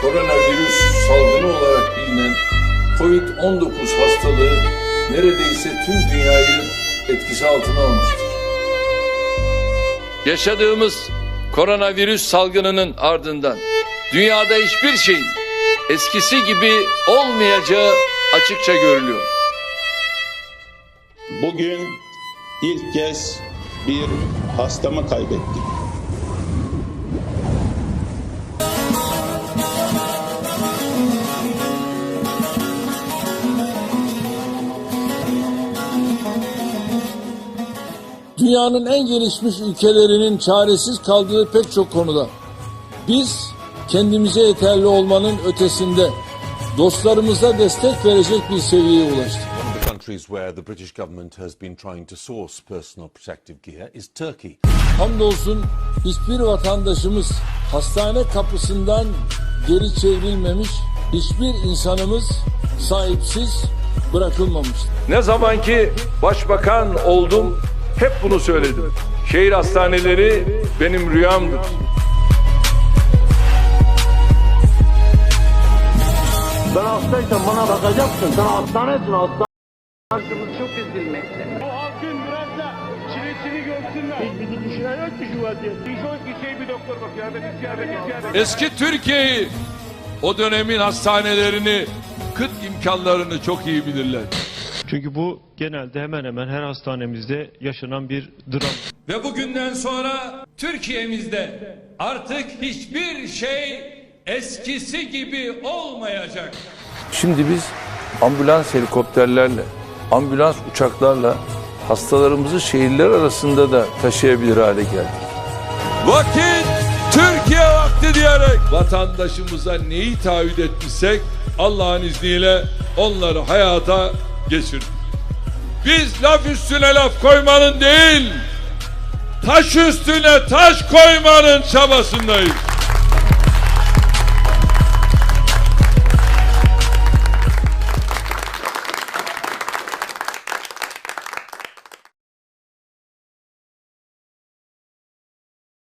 koronavirüs salgını olarak bilinen COVID-19 hastalığı neredeyse tüm dünyayı etkisi altına almıştır. Yaşadığımız koronavirüs salgınının ardından dünyada hiçbir şeyin eskisi gibi olmayacağı açıkça görülüyor. Bugün ilk kez bir hastamı kaybettim. Dünyanın en gelişmiş ülkelerinin çaresiz kaldığı pek çok konuda biz kendimize yeterli olmanın ötesinde dostlarımıza destek verecek bir seviyeye ulaştık. One of the countries where the British government has been trying to source personal protective gear is Turkey. Hamdolsun hiçbir vatandaşımız hastane kapısından geri çevrilmemiş, hiçbir insanımız sahipsiz bırakılmamıştır. Ne zamanki başbakan oldum hep bunu söyledim. Şehir hastaneleri benim rüyamdır. Ben hastaysan bana bakacaksın. Sen hastanesin hasta. Halkımız çok üzülmekte. O halkın biraz da çilesini görsünler. Hiç bizi düşünen yok ki şu vaziyette. Hiç o bir şey bir doktor bakıyor. Ya da bir ziyade bir ziyade. Eski Türkiye'yi o dönemin hastanelerini kıt imkanlarını çok iyi bilirler. Çünkü bu genelde hemen hemen her hastanemizde yaşanan bir dram. Ve bugünden sonra Türkiye'mizde artık hiçbir şey eskisi gibi olmayacak. Şimdi biz ambulans helikopterlerle, ambulans uçaklarla hastalarımızı şehirler arasında da taşıyabilir hale geldik. Vakit Türkiye vakti diyerek vatandaşımıza neyi taahhüt etmişsek Allah'ın izniyle onları hayata geçirdik. Biz laf üstüne laf koymanın değil, taş üstüne taş koymanın çabasındayız.